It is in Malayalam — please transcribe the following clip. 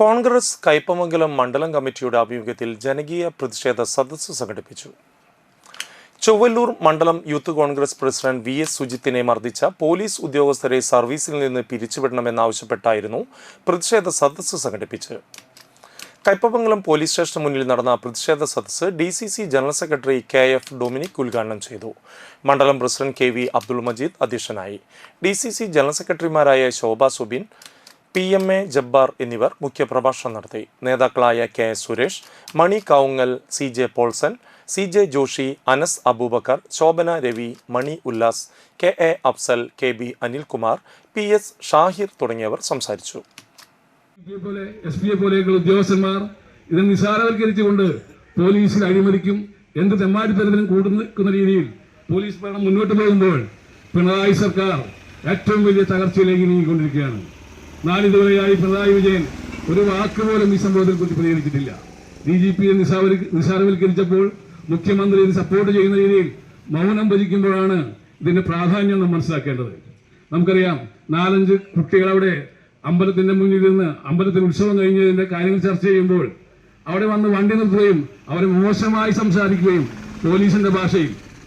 കോൺഗ്രസ് കയ്പമംഗലം മണ്ഡലം കമ്മിറ്റിയുടെ ആഭിമുഖ്യത്തിൽ ജനകീയ പ്രതിഷേധ സദസ്സ് സംഘടിപ്പിച്ചു. ചൊവ്വല്ലൂർ മണ്ഡലം youth Congress president V S സുജിത്തിനെ മർദ്ദിച്ച പോലീസ് ഉദ്യോഗസ്ഥരെ സർവീസിൽ നിന്ന് പിരിച്ചുവിടണമെന്നാവശ്യപ്പെട്ടായിരുന്നു പ്രതിഷേധ സദസ്സ് സംഘടിപ്പിച്ചത് കയ്പമംഗലം പോലീസ് സ്റ്റേഷന് മുന്നിൽ നടന്ന പ്രതിഷേധ സദസ്സ് D C C general secretary K F Dominic ഉദ്ഘാടനം ചെയ്തു. മണ്ഡലം president K V Abdul Majeed അധ്യക്ഷനായി. ഡി സി സി ജനറൽ സെക്രട്ടറിമാരായ Shobha Subin P M A Jabbar എന്നിവർ മുഖ്യപ്രഭാഷണം നടത്തി. നേതാക്കളായ K S Suresh Mani Kaungal C J Paulson C J Joshi Anas Aboobacker Shobhana Ravi Mani Ullas K A Afsal K B Anilkumar P S Shahir തുടങ്ങിയവർ സംസാരിച്ചു. എസ് പിയെ പോലെയൊക്കെയുള്ള ഉദ്യോഗസ്ഥന്മാർ ഇത് നിസാരവൽക്കരിച്ചുകൊണ്ട് പോലീസിൽ അഴിമതിക്കും എന്ത് തെമ്മാടിത്തരത്തിനും കൂടുന്ന രീതിയിൽ പോലീസ് ഭരണം മുന്നോട്ട് പോകുമ്പോൾ പിണറായി സർക്കാർ ഏറ്റവും വലിയ തകർച്ചയിലേക്ക് നീങ്ങിക്കൊണ്ടിരിക്കുകയാണ്. നാളിതുവരെയായി പിണറായി വിജയൻ ഒരു വാക്ക് പോലും ഈ സംഭവത്തെ കുറിച്ച് പ്രതികരിച്ചിട്ടില്ല. ഡി ജി പിയെ നിസാരവൽക്കരിച്ചപ്പോൾ മുഖ്യമന്ത്രി ഇത് സപ്പോർട്ട് ചെയ്യുന്ന രീതിയിൽ മൗനം ഭജിക്കുമ്പോഴാണ് ഇതിന്റെ പ്രാധാന്യം നാം മനസ്സിലാക്കേണ്ടത്. നമുക്കറിയാം നാലഞ്ച് കുട്ടികൾ അവിടെ അമ്പലത്തിന്റെ മുന്നിൽ നിന്ന് അമ്പലത്തിൽ ഉത്സവം കഴിഞ്ഞതിന്റെ കാര്യങ്ങൾ ചർച്ച ചെയ്യുമ്പോൾ അവിടെ വന്ന് വണ്ടി നിർത്തുകയും അവരെ മോശമായി സംസാരിക്കുകയും പോലീസിന്റെ ഭാഷയിൽ